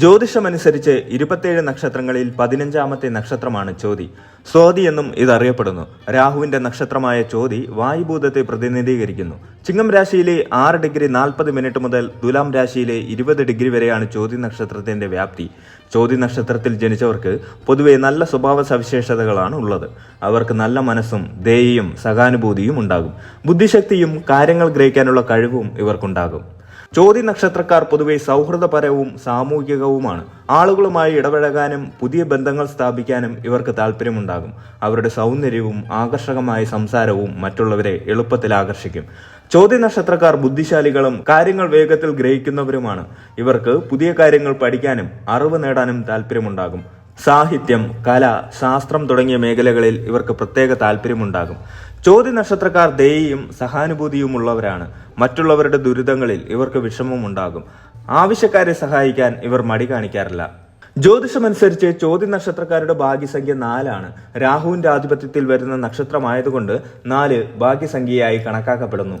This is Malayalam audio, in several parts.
ജ്യോതിഷമനുസരിച്ച് ഇരുപത്തിയേഴ് നക്ഷത്രങ്ങളിൽ പതിനഞ്ചാമത്തെ നക്ഷത്രമാണ് ചോതി സ്വാതി എന്നും ഇതറിയപ്പെടുന്നു. രാഹുവിന്റെ നക്ഷത്രമായ ചോതി വായുഭൂതത്തെ പ്രതിനിധീകരിക്കുന്നു. ചിങ്ങം രാശിയിലെ ആറ് ഡിഗ്രി നാൽപ്പത് മിനിറ്റ് മുതൽ തുലാം രാശിയിലെ ഇരുപത് ഡിഗ്രി വരെയാണ് ചോതി നക്ഷത്രത്തിന്റെ വ്യാപ്തി. ചോതി നക്ഷത്രത്തിൽ ജനിച്ചവർക്ക് പൊതുവെ നല്ല സ്വഭാവ സവിശേഷതകളാണ് ഉള്ളത്. അവർക്ക് നല്ല മനസ്സും ദയയും സഹാനുഭൂതിയും ഉണ്ടാകും. ബുദ്ധിശക്തിയും കാര്യങ്ങൾ ഗ്രഹിക്കാനുള്ള കഴിവും ഇവർക്കുണ്ടാകും. ചോതി നക്ഷത്രക്കാർ പൊതുവെ സൗഹൃദപരവും സാമൂഹികവുമാണ്. ആളുകളുമായി ഇടപഴകാനും പുതിയ ബന്ധങ്ങൾ സ്ഥാപിക്കാനും ഇവർക്ക് താല്പര്യമുണ്ടാകും അവരുടെ സൗന്ദര്യവും ആകർഷകമായ സംസാരവും മറ്റുള്ളവരെ എളുപ്പത്തിൽ ആകർഷിക്കും. ചോദ്യ നക്ഷത്രക്കാർ ബുദ്ധിശാലികളും കാര്യങ്ങൾ വേഗത്തിൽ ഗ്രഹിക്കുന്നവരുമാണ്. ഇവർക്ക് പുതിയ കാര്യങ്ങൾ പഠിക്കാനും അറിവ് നേടാനും താല്പര്യമുണ്ടാകും സാഹിത്യം കല ശാസ്ത്രം തുടങ്ങിയ മേഖലകളിൽ ഇവർക്ക് പ്രത്യേക താല്പര്യമുണ്ടാകും ചോദ്യ നക്ഷത്രക്കാർ ദയയും സഹാനുഭൂതിയും ഉള്ളവരാണ് മറ്റുള്ളവരുടെ ദുരിതങ്ങളിൽ ഇവർക്ക് വിഷമമുണ്ടാകും. ആവശ്യക്കാരെ സഹായിക്കാൻ ഇവർ മടി കാണിക്കാറില്ല. ജ്യോതിഷമനുസരിച്ച് ചോദ്യ നക്ഷത്രക്കാരുടെ ഭാഗ്യസംഖ്യ നാലാണ്. രാഹുവിന്റെ ആധിപത്യത്തിൽ വരുന്ന നക്ഷത്രമായതുകൊണ്ട് നാല് ഭാഗ്യസംഖ്യയായി കണക്കാക്കപ്പെടുന്നു.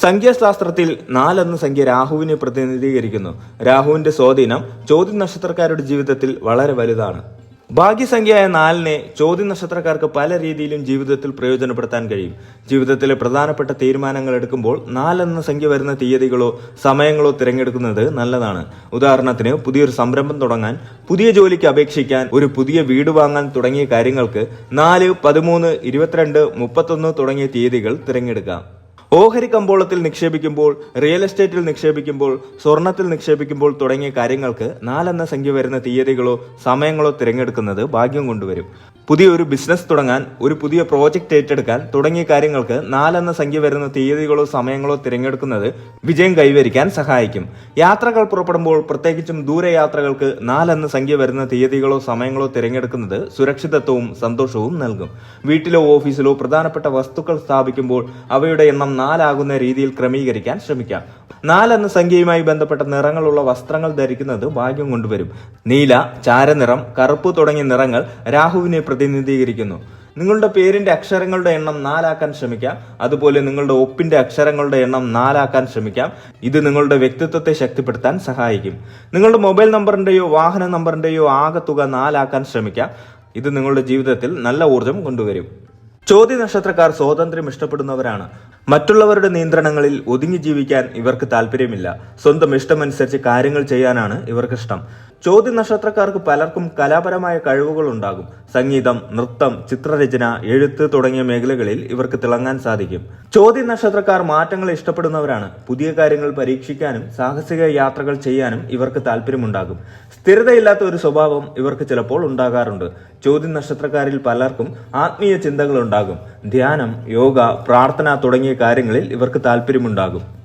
സംഖ്യാശാസ്ത്രത്തിൽ നാലെന്ന സംഖ്യ രാഹുവിനെ പ്രതിനിധീകരിക്കുന്നു. രാഹുവിന്റെ സ്വാധീനം ചോദ്യ നക്ഷത്രക്കാരുടെ ജീവിതത്തിൽ വളരെ വലുതാണ്. ഭാഗ്യസംഖ്യയായ നാലിനെ ചോദ്യ നക്ഷത്രക്കാർക്ക് പല രീതിയിലും ജീവിതത്തിൽ പ്രയോജനപ്പെടുത്താൻ കഴിയും. ജീവിതത്തിലെ പ്രധാനപ്പെട്ട തീരുമാനങ്ങൾ എടുക്കുമ്പോൾ നാലെന്ന സംഖ്യ വരുന്ന തീയതികളോ സമയങ്ങളോ തിരഞ്ഞെടുക്കുന്നത് നല്ലതാണ്. ഉദാഹരണത്തിന് പുതിയൊരു സംരംഭം തുടങ്ങാൻ പുതിയ ജോലിക്ക് അപേക്ഷിക്കാൻ ഒരു പുതിയ വീട് വാങ്ങാൻ തുടങ്ങിയ കാര്യങ്ങൾക്ക് നാല് പതിമൂന്ന് ഇരുപത്തിരണ്ട് മുപ്പത്തൊന്ന് തുടങ്ങിയ തീയതികൾ തിരഞ്ഞെടുക്കാം. ഓഹരി കമ്പോളത്തിൽ നിക്ഷേപിക്കുമ്പോൾ റിയൽ എസ്റ്റേറ്റിൽ നിക്ഷേപിക്കുമ്പോൾ സ്വർണത്തിൽ നിക്ഷേപിക്കുമ്പോൾ തുടങ്ങിയ കാര്യങ്ങൾക്ക് നാലെന്ന സംഖ്യ വരുന്ന തീയതികളോ സമയങ്ങളോ തിരഞ്ഞെടുക്കുന്നത് ഭാഗ്യം കൊണ്ടുവരും. പുതിയ ഒരു ബിസിനസ് തുടങ്ങാൻ ഒരു പുതിയ പ്രോജക്റ്റ് ഏറ്റെടുക്കാൻ തുടങ്ങിയ കാര്യങ്ങൾക്ക് നാലെന്ന സംഖ്യ വരുന്ന തീയതികളോ സമയങ്ങളോ തിരഞ്ഞെടുക്കുന്നത് വിജയം കൈവരിക്കാൻ സഹായിക്കും. യാത്രകൾ പുറപ്പെടുമ്പോൾ പ്രത്യേകിച്ചും ദൂരയാത്രകൾക്ക് നാലെന്ന സംഖ്യ വരുന്ന തീയതികളോ സമയങ്ങളോ തിരഞ്ഞെടുക്കുന്നത് സുരക്ഷിതത്വവും സന്തോഷവും നൽകും. വീട്ടിലോ ഓഫീസിലോ പ്രധാനപ്പെട്ട വസ്തുക്കൾ സ്ഥാപിക്കുമ്പോൾ അവയുടെ എണ്ണം നാലാകുന്ന രീതിയിൽ ക്രമീകരിക്കാൻ ശ്രമിക്കാം. നാലെന്ന സംഖ്യയുമായി ബന്ധപ്പെട്ട നിറങ്ങളുള്ള വസ്ത്രങ്ങൾ ധരിക്കുന്നത് ഭാഗ്യം കൊണ്ടുവരും. നീല ചാരനിറം കറുപ്പ് തുടങ്ങിയ നിറങ്ങൾ രാഹുവിനെ പ്രതിനിധീകരിക്കുന്നു. നിങ്ങളുടെ പേരിന്റെ അക്ഷരങ്ങളുടെ എണ്ണം നാലാക്കാൻ ശ്രമിക്കാം. അതുപോലെ നിങ്ങളുടെ ഒപ്പിന്റെ അക്ഷരങ്ങളുടെ എണ്ണം നാലാക്കാൻ ശ്രമിക്കാം. ഇത് നിങ്ങളുടെ വ്യക്തിത്വത്തെ ശക്തിപ്പെടുത്താൻ സഹായിക്കും. നിങ്ങളുടെ മൊബൈൽ നമ്പറിന്റെയോ വാഹന നമ്പറിന്റെയോ തുക നാലാക്കാൻ ശ്രമിക്കാം. ഇത് നിങ്ങളുടെ ജീവിതത്തിൽ നല്ല ഊർജം കൊണ്ടുവരും. ചോദ്യ നക്ഷത്രക്കാർ സ്വാതന്ത്ര്യം ഇഷ്ടപ്പെടുന്നവരാണ്. മറ്റുള്ളവരുടെ നിയന്ത്രണങ്ങളിൽ ഒതുങ്ങി ജീവിക്കാൻ ഇവർക്ക് താല്പര്യമില്ല സ്വന്തം ഇഷ്ടമനുസരിച്ച് കാര്യങ്ങൾ ചെയ്യാനാണ് ഇവർക്കിഷ്ടം. ചോദ്യ നക്ഷത്രക്കാർക്ക് പലർക്കും കലാപരമായ കഴിവുകൾ ഉണ്ടാകും സംഗീതം നൃത്തം ചിത്രരചന എഴുത്ത് തുടങ്ങിയ മേഖലകളിൽ ഇവർക്ക് തിളങ്ങാൻ സാധിക്കും. ചോദ്യ നക്ഷത്രക്കാർ മാറ്റങ്ങൾ ഇഷ്ടപ്പെടുന്നവരാണ്. പുതിയ കാര്യങ്ങൾ പരീക്ഷിക്കാനും സാഹസിക യാത്രകൾ ചെയ്യാനും ഇവർക്ക് താല്പര്യമുണ്ടാകും സ്ഥിരതയില്ലാത്ത ഒരു സ്വഭാവം ഇവർക്ക് ചിലപ്പോൾ ഉണ്ടാകാറുണ്ട്. ചോദ്യ നക്ഷത്രക്കാരിൽ പലർക്കും ആത്മീയ ചിന്തകൾ ഉണ്ടാകും ധ്യാനം യോഗ പ്രാർത്ഥന തുടങ്ങിയ കാര്യങ്ങളിൽ ഇവർക്ക് താല്പര്യമുണ്ടാകും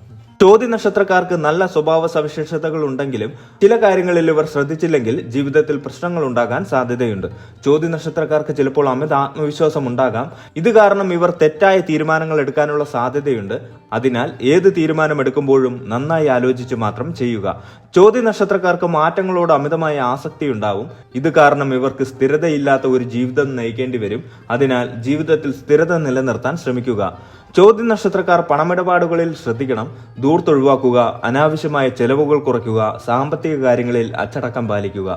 ചോദ്യ നക്ഷത്രക്കാർക്ക് നല്ല സ്വഭാവ സവിശേഷതകൾ ഉണ്ടെങ്കിലും ചില കാര്യങ്ങളിൽ ഇവർ ശ്രദ്ധിച്ചില്ലെങ്കിൽ ജീവിതത്തിൽ പ്രശ്നങ്ങൾ ഉണ്ടാകാൻ സാധ്യതയുണ്ട്. ചോദ്യ നക്ഷത്രക്കാർക്ക് ചിലപ്പോൾ അമിത ആത്മവിശ്വാസം ഉണ്ടാകാം. ഇത് കാരണം ഇവർ തെറ്റായ തീരുമാനങ്ങൾ എടുക്കാനുള്ള സാധ്യതയുണ്ട്. അതിനാൽ ഏത് തീരുമാനം എടുക്കുമ്പോഴും നന്നായി ആലോചിച്ച് മാത്രം ചെയ്യുക. ചോദ്യ നക്ഷത്രക്കാർക്ക് മാറ്റങ്ങളോട് അമിതമായ ആസക്തി ഉണ്ടാവും. ഇത് കാരണം ഇവർക്ക് സ്ഥിരതയില്ലാത്ത ഒരു ജീവിതം നയിക്കേണ്ടി വരും. അതിനാൽ ജീവിതത്തിൽ സ്ഥിരത നിലനിർത്താൻ ശ്രമിക്കുക. ചോദ്യ നക്ഷത്രക്കാർ പണമിടപാടുകളിൽ ശ്രദ്ധിക്കണം. ദൂർത്തൊഴിവാക്കുക അനാവശ്യമായ ചെലവുകൾ കുറയ്ക്കുക സാമ്പത്തിക കാര്യങ്ങളിൽ അച്ചടക്കം പാലിക്കുക.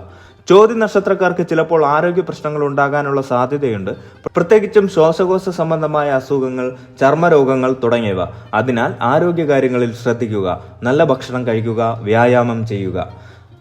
ചോദ്യ നക്ഷത്രക്കാർക്ക് ചിലപ്പോൾ ആരോഗ്യ പ്രശ്നങ്ങൾ ഉണ്ടാകാനുള്ള സാധ്യതയുണ്ട്. പ്രത്യേകിച്ചും ശ്വാസകോശ സംബന്ധമായ അസുഖങ്ങൾ ചർമ്മരോഗങ്ങൾ തുടങ്ങിയവ. അതിനാൽ ആരോഗ്യകാര്യങ്ങളിൽ ശ്രദ്ധിക്കുക നല്ല ഭക്ഷണം കഴിക്കുക വ്യായാമം ചെയ്യുക.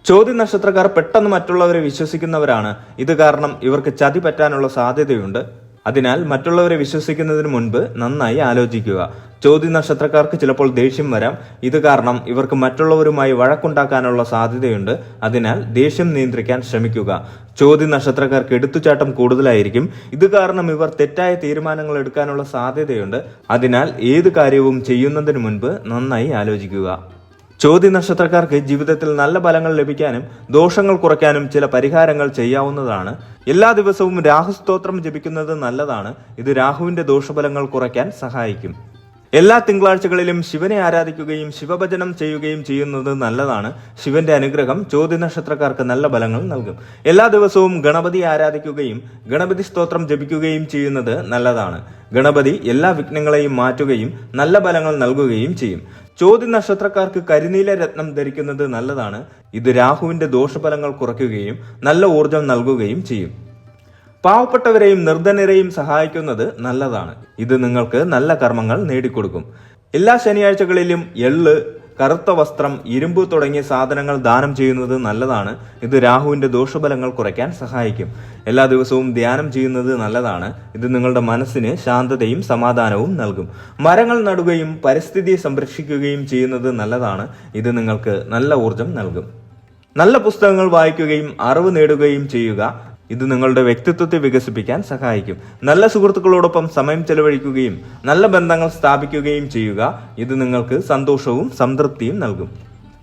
ചോദ്യ നക്ഷത്രക്കാർ പെട്ടെന്ന് മറ്റുള്ളവരെ വിശ്വസിക്കുന്നവരാണ്. ഇത് കാരണം ഇവർക്ക് ചതി പറ്റാനുള്ള സാധ്യതയുണ്ട്. അതിനാൽ മറ്റുള്ളവരെ വിശ്വസിക്കുന്നതിന് മുൻപ് നന്നായി ആലോചിക്കുക. ചോദ്യ നക്ഷത്രക്കാർക്ക് ചിലപ്പോൾ ദേഷ്യം വരാം. ഇത് കാരണം ഇവർക്ക് മറ്റുള്ളവരുമായി വഴക്കുണ്ടാക്കാനുള്ള സാധ്യതയുണ്ട്. അതിനാൽ ദേഷ്യം നിയന്ത്രിക്കാൻ ശ്രമിക്കുക. ചോദ്യ നക്ഷത്രക്കാർക്ക് എടുത്തുചാട്ടം കൂടുതലായിരിക്കും. ഇത് കാരണം ഇവർ തെറ്റായ തീരുമാനങ്ങൾ എടുക്കാനുള്ള സാധ്യതയുണ്ട്. അതിനാൽ ഏത് കാര്യവും ചെയ്യുന്നതിന് മുൻപ് നന്നായി ആലോചിക്കുക. ചോദ്യ നക്ഷത്രക്കാർക്ക് ജീവിതത്തിൽ നല്ല ഫലങ്ങൾ ലഭിക്കാനും ദോഷങ്ങൾ കുറയ്ക്കാനും ചില പരിഹാരങ്ങൾ ചെയ്യാവുന്നതാണ്. എല്ലാ ദിവസവും രാഹുസ്തോത്രം ജപിക്കുന്നത് നല്ലതാണ്. ഇത് രാഹുവിന്റെ ദോഷഫലങ്ങൾ കുറയ്ക്കാൻ സഹായിക്കും. എല്ലാ തിങ്കളാഴ്ചകളിലും ശിവനെ ആരാധിക്കുകയും ശിവഭജനം ചെയ്യുകയും ചെയ്യുന്നത് നല്ലതാണ്. ശിവന്റെ അനുഗ്രഹം ചോദ്യ നക്ഷത്രക്കാർക്ക് നല്ല ഫലങ്ങൾ നൽകും. എല്ലാ ദിവസവും ഗണപതി ആരാധിക്കുകയും ഗണപതി സ്തോത്രം ജപിക്കുകയും ചെയ്യുന്നത് നല്ലതാണ്. ഗണപതി എല്ലാ വിഘ്നങ്ങളെയും മാറ്റുകയും നല്ല ഫലങ്ങൾ നൽകുകയും ചെയ്യും. ചോദ്യ നക്ഷത്രക്കാർക്ക് കരിനീല രത്നം ധരിക്കുന്നത് നല്ലതാണ്. ഇത് രാഹുവിന്റെ ദോഷഫലങ്ങൾ കുറയ്ക്കുകയും നല്ല ഊർജം നൽകുകയും ചെയ്യും. പാവപ്പെട്ടവരെയും നിർധനരെയും സഹായിക്കുന്നത് നല്ലതാണ്. ഇത് നിങ്ങൾക്ക് നല്ല കർമ്മങ്ങൾ നേടിക്കൊടുക്കും. എല്ലാ ശനിയാഴ്ചകളിലും എള്ള് കറുത്ത വസ്ത്രം ഇരുമ്പ് തുടങ്ങിയ സാധനങ്ങൾ ദാനം ചെയ്യുന്നത് നല്ലതാണ്. ഇത് രാഹുവിന്റെ ദോഷഫലങ്ങൾ കുറയ്ക്കാൻ സഹായിക്കും. എല്ലാ ദിവസവും ധ്യാനം ചെയ്യുന്നത് നല്ലതാണ്. ഇത് നിങ്ങളുടെ മനസ്സിന് ശാന്തതയും സമാധാനവും നൽകും. മരങ്ങൾ നടുകയും പരിസ്ഥിതിയെ സംരക്ഷിക്കുകയും ചെയ്യുന്നത് നല്ലതാണ്. ഇത് നിങ്ങൾക്ക് നല്ല ഊർജം നൽകും. നല്ല പുസ്തകങ്ങൾ വായിക്കുകയും അറിവ് നേടുകയും ചെയ്യുക. ഇത് നിങ്ങളുടെ വ്യക്തിത്വത്തെ വികസിപ്പിക്കാൻ സഹായിക്കും. നല്ല സുഹൃത്തുക്കളോടൊപ്പം സമയം ചെലവഴിക്കുകയും നല്ല ബന്ധങ്ങൾ സ്ഥാപിക്കുകയും ചെയ്യുക. ഇത് നിങ്ങൾക്ക് സന്തോഷവും സംതൃപ്തിയും നൽകും.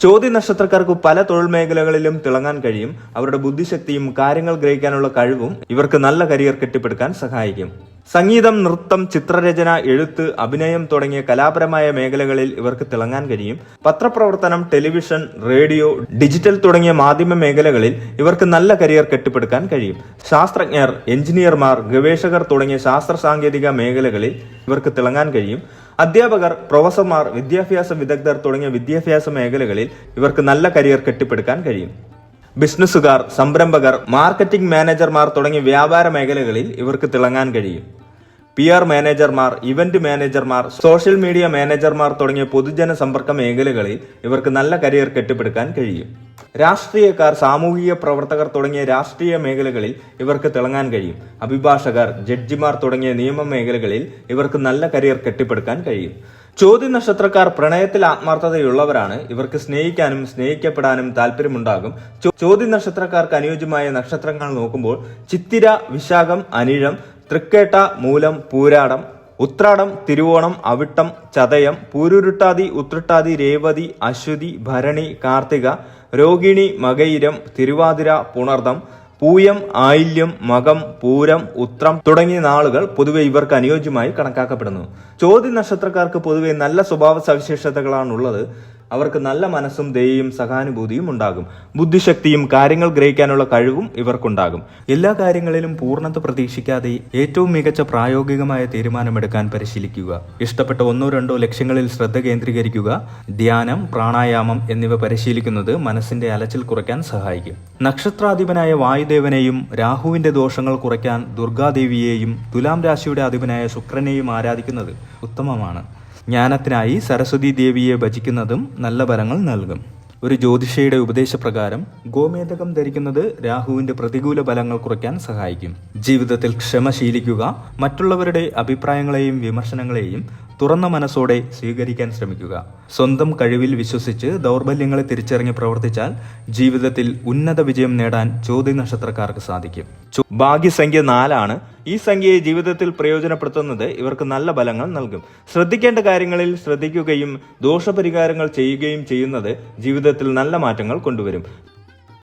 ചോദ്യ നക്ഷത്രക്കാർക്ക് പല തൊഴിൽ മേഖലകളിലും തിളങ്ങാൻ കഴിയും. അവരുടെ ബുദ്ധിശക്തിയും കാര്യങ്ങൾ ഗ്രഹിക്കാനുള്ള കഴിവും ഇവർക്ക് നല്ല കരിയർ കെട്ടിപ്പടുക്കാൻ സഹായിക്കും. സംഗീതം നൃത്തം ചിത്രരചന എഴുത്ത് അഭിനയം തുടങ്ങിയ കലാപരമായ മേഖലകളിൽ ഇവർക്ക് തിളങ്ങാൻ കഴിയും. പത്രപ്രവർത്തനം ടെലിവിഷൻ റേഡിയോ ഡിജിറ്റൽ തുടങ്ങിയ മാധ്യമ മേഖലകളിൽ ഇവർക്ക് നല്ല കരിയർ കെട്ടിപ്പടുക്കാൻ കഴിയും. ശാസ്ത്രജ്ഞർ എഞ്ചിനീയർമാർ ഗവേഷകർ തുടങ്ങിയ ശാസ്ത്ര സാങ്കേതിക മേഖലകളിൽ ഇവർക്ക് തിളങ്ങാൻ കഴിയും. അധ്യാപകർ പ്രൊഫസർമാർ വിദ്യാഭ്യാസ വിദഗ്ധർ തുടങ്ങിയ വിദ്യാഭ്യാസ മേഖലകളിൽ ഇവർക്ക് നല്ല കരിയർ കെട്ടിപ്പടുക്കാൻ കഴിയും. ബിസിനസ്സുകാർ സംരംഭകർ മാർക്കറ്റിംഗ് മാനേജർമാർ തുടങ്ങിയ വ്യാപാര മേഖലകളിൽ ഇവർക്ക് തിളങ്ങാൻ കഴിയും. പി ആർ മാനേജർമാർ ഇവന്റ് മാനേജർമാർ സോഷ്യൽ മീഡിയ മാനേജർമാർ തുടങ്ങിയ പൊതുജന സമ്പർക്ക മേഖലകളിൽ ഇവർക്ക് നല്ല കരിയർ കെട്ടിപ്പടുക്കാൻ കഴിയും. രാഷ്ട്രീയക്കാർ സാമൂഹിക പ്രവർത്തകർ തുടങ്ങിയ രാഷ്ട്രീയ മേഖലകളിൽ ഇവർക്ക് തിളങ്ങാൻ കഴിയും. അഭിഭാഷകർ ജഡ്ജിമാർ തുടങ്ങിയ നിയമ മേഖലകളിൽ ഇവർക്ക് നല്ല കരിയർ കെട്ടിപ്പടുക്കാൻ കഴിയും. ചോദ്യ നക്ഷത്രക്കാർ പ്രണയത്തിൽ ആത്മാർത്ഥതയുള്ളവരാണ്. ഇവർക്ക് സ്നേഹിക്കാനും സ്നേഹിക്കപ്പെടാനും താല്പര്യമുണ്ടാകും ചോദ്യ നക്ഷത്രക്കാർക്ക് അനുയോജ്യമായ നക്ഷത്രങ്ങൾ നോക്കുമ്പോൾ ചിത്തിര വിശാഖം അനിഴം തൃക്കേട്ട മൂലം പൂരാടം ഉത്രാടം തിരുവോണം അവിട്ടം ചതയം പൂരുരുട്ടാതി ഉത്രട്ടാതി രേവതി അശ്വതി ഭരണി കാർത്തിക രോഹിണി മകയിരം തിരുവാതിര പുണർദം പൂയം ആയില്യം മകം പൂരം ഉത്രം തുടങ്ങിയ നാളുകൾ പൊതുവെ ഇവർക്ക് അനുയോജ്യമായി കണക്കാക്കപ്പെടുന്നു. ചോദ്യ നക്ഷത്രക്കാർക്ക് പൊതുവെ നല്ല സ്വഭാവ സവിശേഷതകളാണുള്ളത് അവർക്ക് നല്ല മനസ്സും ദയയും സഹാനുഭൂതിയും ഉണ്ടാകും. ബുദ്ധിശക്തിയും കാര്യങ്ങൾ ഗ്രഹിക്കാനുള്ള കഴിവും ഇവർക്കുണ്ടാകും. എല്ലാ കാര്യങ്ങളിലും പൂർണത പ്രതീക്ഷിക്കാതെ ഏറ്റവും മികച്ച പ്രായോഗികമായ തീരുമാനമെടുക്കാൻ പരിശീലിക്കുക. ഇഷ്ടപ്പെട്ട ഒന്നോ രണ്ടോ ലക്ഷ്യങ്ങളിൽ ശ്രദ്ധ കേന്ദ്രീകരിക്കുക. ധ്യാനം പ്രാണായാമം എന്നിവ പരിശീലിക്കുന്നത് മനസ്സിന്റെ അലച്ചിൽ കുറയ്ക്കാൻ സഹായിക്കും. നക്ഷത്രാധിപനായ വായുദേവനെയും രാഹുവിന്റെ ദോഷങ്ങൾ കുറയ്ക്കാൻ ദുർഗാദേവിയെയും തുലാം രാശിയുടെ അധിപനായ ശുക്രനെയും ആരാധിക്കുന്നത് ഉത്തമമാണ്. ജ്ഞാനത്തിനായി സരസ്വതി ദേവിയെ ഭജിക്കുന്നതും നല്ല ഫലങ്ങൾ നൽകും. ഒരു ജ്യോതിഷയുടെ ഉപദേശപ്രകാരം ഗോമേതകം ധരിക്കുന്നത് രാഹുവിന്റെ പ്രതികൂല ഫലങ്ങൾ കുറയ്ക്കാൻ സഹായിക്കും. ജീവിതത്തിൽ ക്ഷമ ശീലിക്കുക മറ്റുള്ളവരുടെ അഭിപ്രായങ്ങളെയും വിമർശനങ്ങളെയും തുറന്ന മനസ്സോടെ സ്വീകരിക്കാൻ ശ്രമിക്കുക. സ്വന്തം കഴിവിൽ വിശ്വസിച്ച് ദൗർബല്യങ്ങളെ തിരിച്ചറിഞ്ഞ് പ്രവർത്തിച്ചാൽ ജീവിതത്തിൽ ഉന്നത വിജയം നേടാൻ ചോദ്യ നക്ഷത്രക്കാർക്ക് സാധിക്കും. ഭാഗ്യസംഖ്യ നാലാണ് ഈ സംഖ്യയെ ജീവിതത്തിൽ പ്രയോജനപ്പെടുത്തുന്നത് ഇവർക്ക് നല്ല ഫലങ്ങൾ നൽകും. ശ്രദ്ധിക്കേണ്ട കാര്യങ്ങളിൽ ശ്രദ്ധിക്കുകയും ദോഷപരിഹാരങ്ങൾ ചെയ്യുകയും ചെയ്യുന്നത് ജീവിതത്തിൽ നല്ല മാറ്റങ്ങൾ കൊണ്ടുവരും.